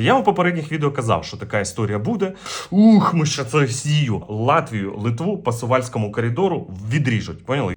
Я у попередніх відео казав, що така історія буде. Ух, ми ще це Росію, Латвію, Литву по Сувальському коридору відріжуть. Поняли?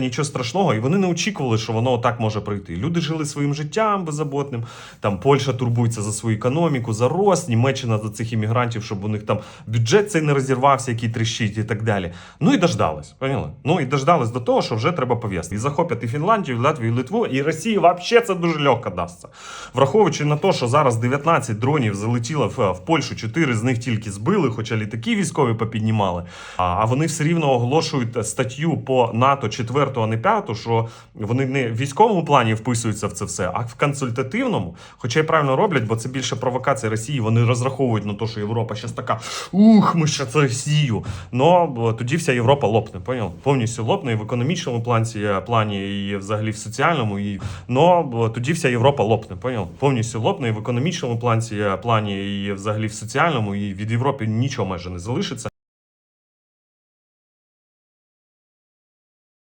нічого страшного. І вони не очікували, що воно так може пройти. Люди жили своїм життям беззаботним. Там Польща турбується за свою економіку, за рост, Німеччина за цих іммігрантів, щоб у них там бюджет цей не розірвався, який тріщить і так далі. Ну і дождались. Поняли? Ну і дождались до того, що вже треба пов'язати. І захоплять і Фінляндію, і Латвію, і Литву, і Росії взагалі це дуже легко дасться. Враховуючи на те, що зараз 19 дронів залетіло в, в Польщу, 4 з них тільки збили, хоча літаки військові попіднімали. А, а вони все рівно оголошують статтю по НАТО 4, а не 5, що вони не в військовому плані вписуються в це все, а в консультативному. Хоча й правильно роблять, бо це більше провокація Росії. Вони розраховують на те, що Європа зараз така ух, ми ще це Росію. Но тоді вся Європа лопне, поняв? Повністю лопне і в економічному плані, плані, і взагалі в соціальному. І... Но тоді вся Європа лопне, поняв? Повністю лопне і в економічному плані, плані, і взагалі в соціальному, і від Європи нічого майже не залишиться.